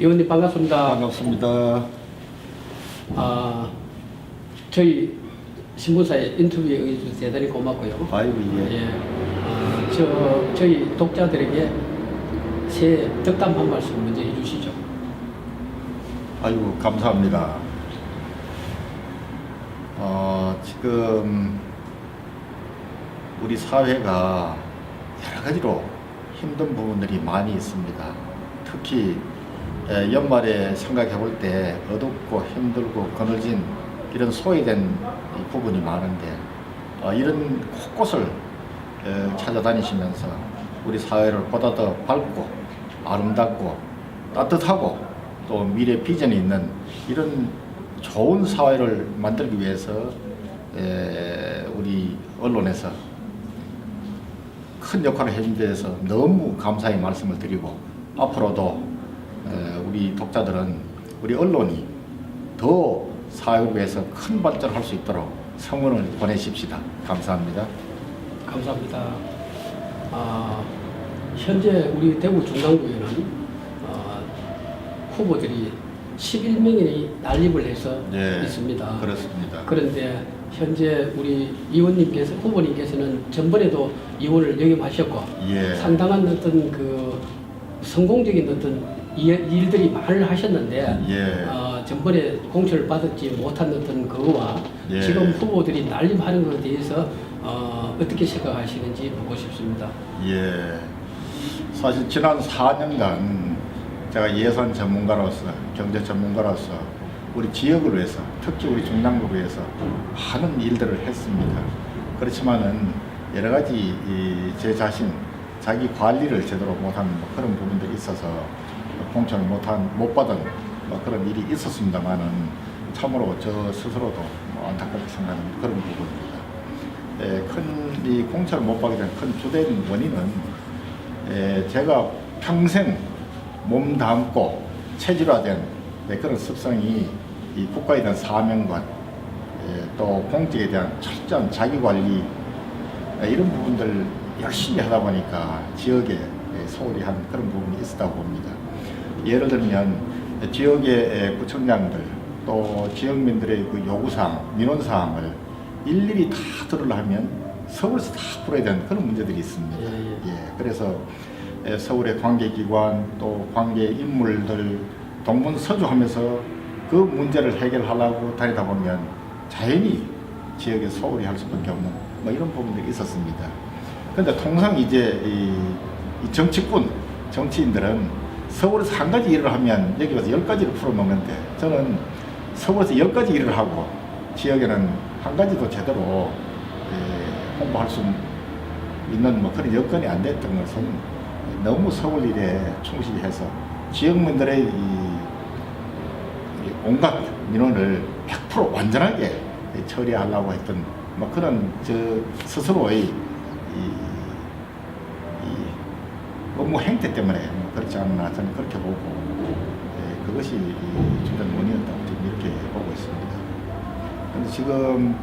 의원님 반갑습니다. 반갑습니다. 아, 저희 신문사에 인터뷰에 응해주셔서 대단히 고맙고요. 아이고 예. 예, 아, 저 저희 독자들에게 새해 덕담 한 말씀 먼저 해주시죠. 아이고 감사합니다. 어, 지금 우리 사회가 여러 가지로 힘든 부분들이 많이 있습니다. 특히 에, 연말에 생각해 볼 때 어둡고 힘들고 거늘진 이런 소외된 이 부분이 많은데 어, 이런 곳곳을 에, 찾아다니시면서 우리 사회를 보다 더 밝고 아름답고 따뜻하고 또 미래 비전이 있는 이런 좋은 사회를 만들기 위해서 에, 우리 언론에서 큰 역할을 해준 데에서 너무 감사의 말씀을 드리고 앞으로도 에, 우리 독자들은 우리 언론이 더 사회를 위해서 큰 발전할 수 있도록 성원을 보내십시다. 감사합니다. 감사합니다. 아, 현재 우리 대구 중랑구에는 아, 후보들이 11명이 난립을 해서 예, 있습니다. 그렇습니다. 그런데 현재 우리 의원님께서 후보님께서는 전번에도 의원을 역임하셨고 예. 상당한 어떤 그 성공적인 어떤 일- 일들이 많이 하셨는데 예. 어, 전번에 공천을 받았지 못한 어떤 그거와 예. 지금 후보들이 난립하는 것에 대해서 어, 어떻게 생각하시는지 보고 싶습니다. 예. 사실 지난 4년간 제가 예산 전문가로서 경제 전문가로서 우리 지역을 위해서 특히 우리 중남구를 위해서 많은 일들을 했습니다. 그렇지만은 여러 가지 이제 자신 자기 관리를 제대로 못하는 뭐 그런 부분들이 있어서 공천을 못한 못 받은 뭐 그런 일이 있었습니다만은 참으로 저 스스로도 뭐 안타깝게 생각하는 그런 부분입니다. 에, 큰이 공천을 못 받게 된 큰 주된 원인은 에, 제가 평생 몸 담고 체질화된 네, 그런 습성이 이 국가에 대한 사명과 에, 또 공직에 대한 철저한 자기 관리 에, 이런 부분들 열심히 하다 보니까 지역에 에, 소홀히 한 그런 부분이 있었다고 봅니다. 예를 들면 지역의 에, 구청장들 또 지역민들의 그 요구사항, 민원사항을 일일이 다 들으려면 서울에서 다 풀어야 되는 그런 문제들이 있습니다. 예, 예. 예, 그래서 에, 서울의 관계기관 또 관계 인물들 동문서주하면서 그 문제를 해결하려고 다니다 보면 자연히 지역에 소홀히 할 수밖에 없는 뭐 이런 부분들이 있었습니다. 근데 통상 이제 이, 이 정치꾼, 정치인들은 서울에서 한 가지 일을 하면 여기 가서 열 가지를 풀어먹는데 저는 서울에서 열 가지 일을 하고 지역에는 한 가지도 제대로 예, 홍보할 수 있는 뭐 그런 여건이 안 됐던 것은 너무 서울 일에 충실해서 지역민들의 이, 이 온갖 민원을 100% 완전하게 처리하려고 했던 뭐 그런 저 스스로의 이, 이 업무 행태 때문에 뭐 그렇지 않나 저는 그렇게 보고 예, 그것이 이 주된 원인이었다고 지금 이렇게 보고 있습니다. 근데 지금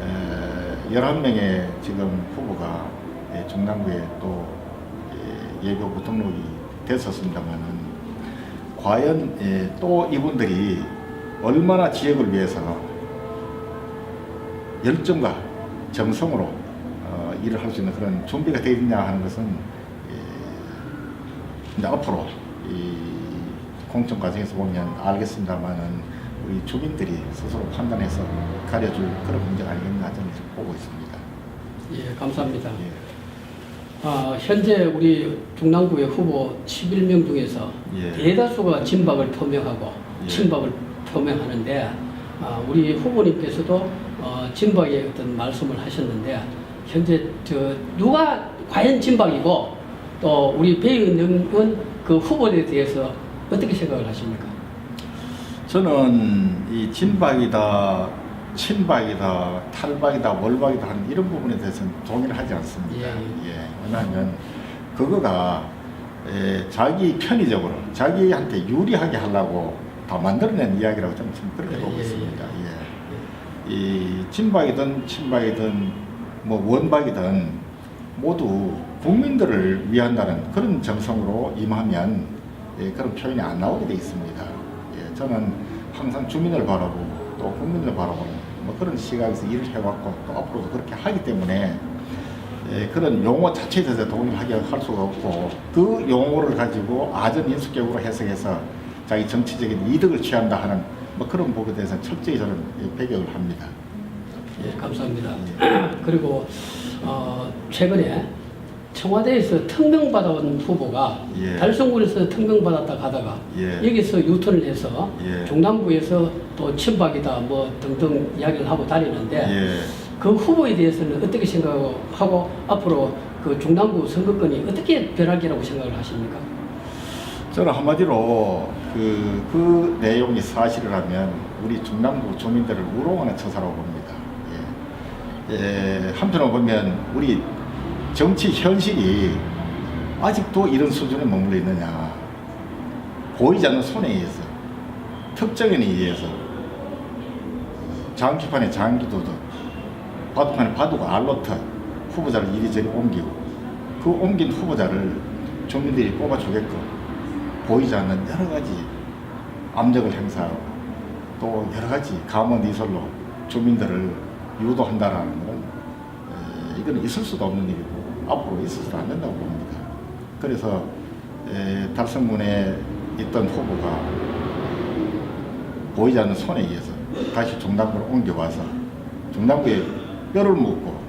에, 11명의 지금 후보가 예, 중남구에 또 예, 예고 등록이 됐었습니다만은 과연 예, 또 이분들이 얼마나 지역을 위해서 열정과 정성으로 어, 일을 할 수 있는 그런 준비가 되어 있냐 하는 것은 예, 이제 앞으로 이 공천 과정에서 보면 알겠습니다만은 우리 주민들이 스스로 판단해서 가려줄 그런 문제가 아니겠나 저는 보고 있습니다. 예, 감사합니다. 예. 아, 현재 우리 중랑구의 후보 11명 중에서 예. 대다수가 진박을 표명하고 예. 친박을 표명하는데 아, 우리 후보님께서도 어, 진박의 어떤 말씀을 하셨는데 현재 저 누가 과연 진박이고 또 우리 배 의원님은 그 후보에 대해서 어떻게 생각을 하십니까? 저는 이 진박이다, 친박이다, 탈박이다, 월박이다 하는 이런 부분에 대해서는 동의를 하지 않습니다. 예, 예. 왜냐하면 그거가 에, 자기 편의적으로 자기한테 유리하게 하려고 다 만들어낸 이야기라고 저는 그렇게 예, 보고 예, 있습니다. 예. 이 진박이든 친박이든 뭐 원박이든 모두 국민들을 위한다는 그런 정성으로 임하면 예, 그런 표현이 안 나오게 돼 있습니다. 예, 저는 항상 주민을 바라보고 또 국민을 바라보는 뭐 그런 시각에서 일을 해왔고 또 앞으로도 그렇게 하기 때문에 예, 그런 용어 자체에 대해서 동의하게 할 수가 없고 그 용어를 가지고 아전 인수격으로 해석해서 자기 정치적인 이득을 취한다 하는 뭐 그런 부분에 대해서 철저히 저는 예, 배격을 합니다. 예, 감사합니다. 그리고 어, 최근에 청와대에서 특명받아온 후보가 예. 달성군에서 특명받았다 가다가 예. 여기서 유턴을 해서 예. 중남부에서 또 친박이다 뭐 등등 이야기를 하고 다니는데 예. 그 후보에 대해서는 어떻게 생각하고 앞으로 그 중남부 선거권이 어떻게 변하기라고 생각을 하십니까? 저는 한마디로 그, 그 내용이 사실이라면 우리 중남부 주민들을 우롱하는 처사라고 봅니다. 예. 예, 한편으로 보면 우리 정치 현실이 아직도 이런 수준에 머물러 있느냐. 보이지 않는 손에 의해서, 특정인에 의해서, 장기판에 장기도도, 바둑판에 바둑 알로트 후보자를 이리저리 옮기고, 그 옮긴 후보자를 주민들이 뽑아주게끔 보이지 않는 여러 가지 압력을 행사하고 또 여러 가지 감언 이설로 주민들을 유도한다라는 에, 이거는 있을 수도 없는 일이고 앞으로 있어서는 안 된다고 봅니다. 그래서 에, 달성군에 있던 후보가 보이지 않는 손에 의해서 다시 중남부로 옮겨와서 중남부에 뼈를 묻고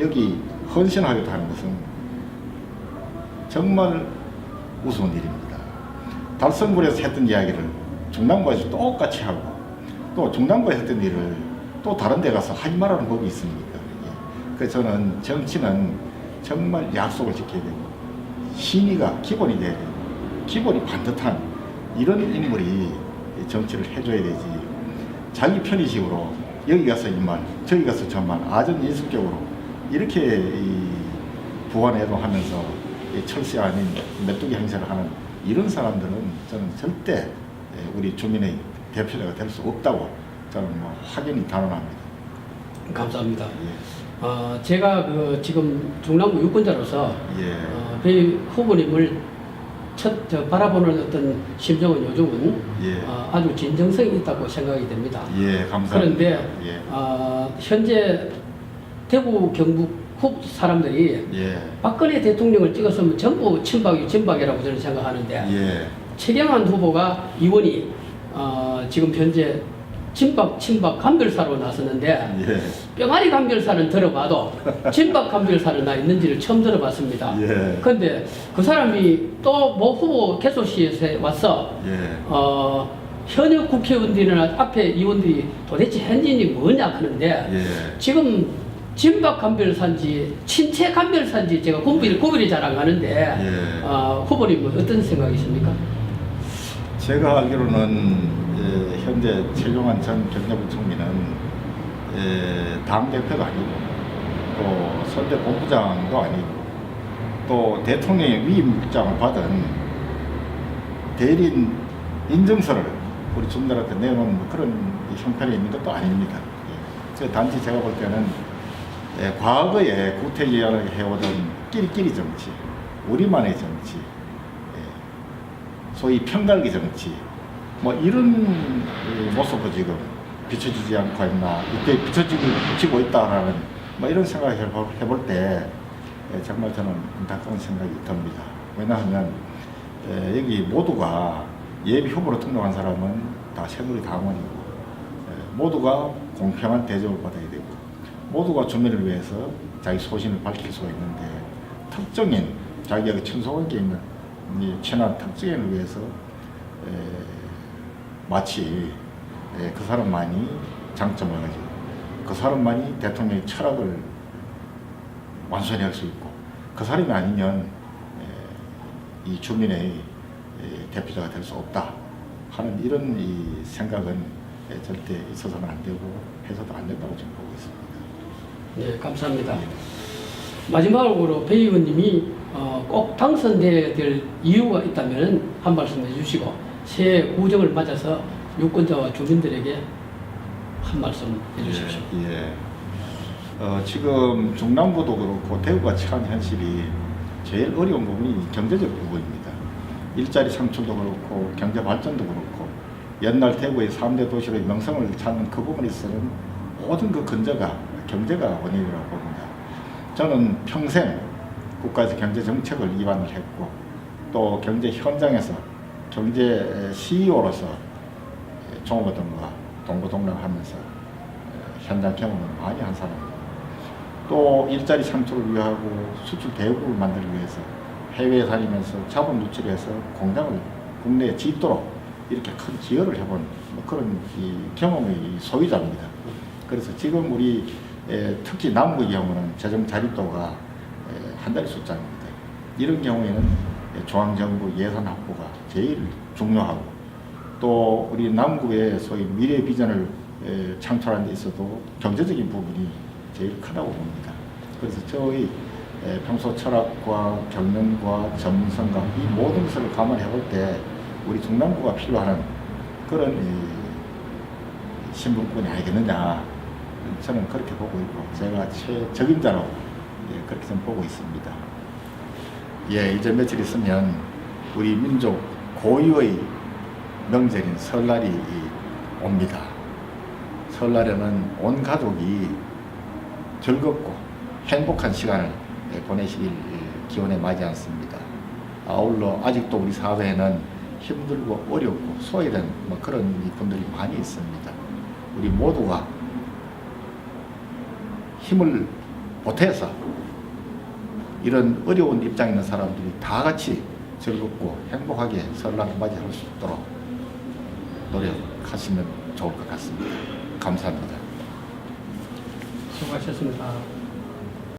여기 헌신하겠다 하는 것은 정말 우스운 일입니다. 달성군에서 했던 이야기를 중남부에서 똑같이 하고 또 중남부에서 했던 일을 또 다른 데 가서 하지 말라는 법이 있습니까? 예. 그래서 저는 정치는 정말 약속을 지켜야 되고 신의가 기본이 돼야 되고 기본이 반듯한 이런 인물이 정치를 해줘야 되지 자기 편의식으로 여기 가서 이말 저기 가서 저말 아전인수격으로 이렇게 이 부관해동하면서 이 철새 아닌 메뚜기 행세를 하는 이런 사람들은 저는 절대 예, 우리 주민의 대표자가 될 수 없다고 저는 뭐 확연히 단언합니다. 감사합니다. 예, 어, 제가 그 지금 중남부 유권자로서 예, 어, 배 후보님을 첫 저, 바라보는 어떤 심정은 요즘은 예. 어, 아주 진정성이 있다고 생각이 됩니다. 예, 감사합니다. 그런데 예, 어, 현재 대구 경북 후 사람들이 예, 박근혜 대통령을 찍었으면 전부 친박이 진박이라고 저는 생각하는데 예, 최경환 후보가 의원이 어, 지금 현재 친박 친박 감별사로 나섰는데 예, 병아리 감별사는 들어봐도 진박 감별사는 나 있는지를 처음 들어봤습니다. 예. 그런데 그 사람이 또 모 후보 개소시에서 와서 예, 어, 현역 국회의원들이나 앞에 의원들이 도대체 현진이 뭐냐 하는데 예. 지금 진박 감별사인지 친체 감별사인지 제가 구분이, 구분이 잘 안 가는데 예. 어, 후보님은 어떤 생각이십니까? 제가 알기로는 예, 현재 최종환 전 경제부총리는 예, 당 대표도 아니고 또 선대 본부장도 아니고 또 대통령의 위임장을 받은 대리인 인증서를 우리 주민들한테 내놓은 뭐 그런 형편에 있는 것도 아닙니다. 예. 단지 제가 볼 때는 예, 과거에 구태의원을 해오던 끼리끼리 정치, 우리만의 정치, 예, 소위 평갈기 정치 뭐 이런 이 모습을 지금 비춰주지 않고 있나 이때 비춰지고 있다라는 뭐 이런 생각을 해볼- 때 예, 정말 저는 안타까운 생각이 듭니다. 왜냐하면 예, 여기 모두가 예비 후보로 등록한 사람은 다 새누리 당원이고 예, 모두가 공평한 대접을 받아야 되고 모두가 주민을 위해서 자기 소신을 밝힐 수가 있는데 특정인 자기에게 친소관계 있는 이 친한 특정인을 위해서 에, 마치 에, 그 사람만이 장점을 가지고 그 사람만이 대통령의 철학을 완전히 할 수 있고 그 사람이 아니면 에, 이 주민의 에, 대표자가 될 수 없다 하는 이런 이 생각은 에, 절대 있어서는 안 되고 해서도 안 된다고 지금 보고 있습니다. 네, 감사합니다. 마지막으로 배 의원님이 어, 꼭 당선돼야 될 이유가 있다면 한 말씀 해주시고 새해 구정을 맞아서 유권자와 주민들에게 한 말씀 해주십시오. 예. 예. 어, 지금 중남부도 그렇고 대구가 처한 현실이 제일 어려운 부분이 경제적 부분입니다. 일자리 창출도 그렇고 경제 발전도 그렇고 옛날 대구의 3대 도시의 명성을 찾는 그 부분에 있어서는 모든 그 근저가 경제가 원인이라고 봅니다. 저는 평생 국가에서 경제 정책을 입안을 했고 또 경제 현장에서 경제 CEO로서 종업원과 동고동락하면서 현장 경험을 많이 한 사람입니다. 또 일자리 창출을 위하고 수출 대국을 만들기 위해서 해외에 다니면서 자본 유출해서 공장을 국내에 짓도록 이렇게 큰 기여를 해본 뭐 그런 이 경험의 소유자입니다. 그래서 지금 우리 에, 특히 남구의 경우는 재정 자립도가 에, 한 달의 숫자입니다. 이런 경우에는 에, 중앙정부 예산 확보가 제일 중요하고 또 우리 남구의 소위 미래 비전을 에, 창출하는 데 있어도 경제적인 부분이 제일 크다고 봅니다. 그래서 저희 에, 평소 철학과 경영과 전문성과 이 모든 것을 감안해 볼 때 우리 중남구가 필요한 그런 이 신분권이 아니겠느냐 저는 그렇게 보고 있고 제가 최적임자로 예, 그렇게 좀 보고 있습니다. 예, 이제 며칠 있으면 우리 민족 고유의 명절인 설날이 옵니다. 설날에는 온 가족이 즐겁고 행복한 시간을 보내시길 기원에 맞지 않습니다. 아울러 아직도 우리 사회에는 힘들고 어렵고 소외된 뭐 그런 분들이 많이 있습니다. 우리 모두가 힘을 보태서 이런 어려운 입장에 있는 사람들이 다 같이 즐겁고 행복하게 설날을 맞이할 수 있도록 노력하시면 좋을 것 같습니다. 감사합니다. 수고하셨습니다.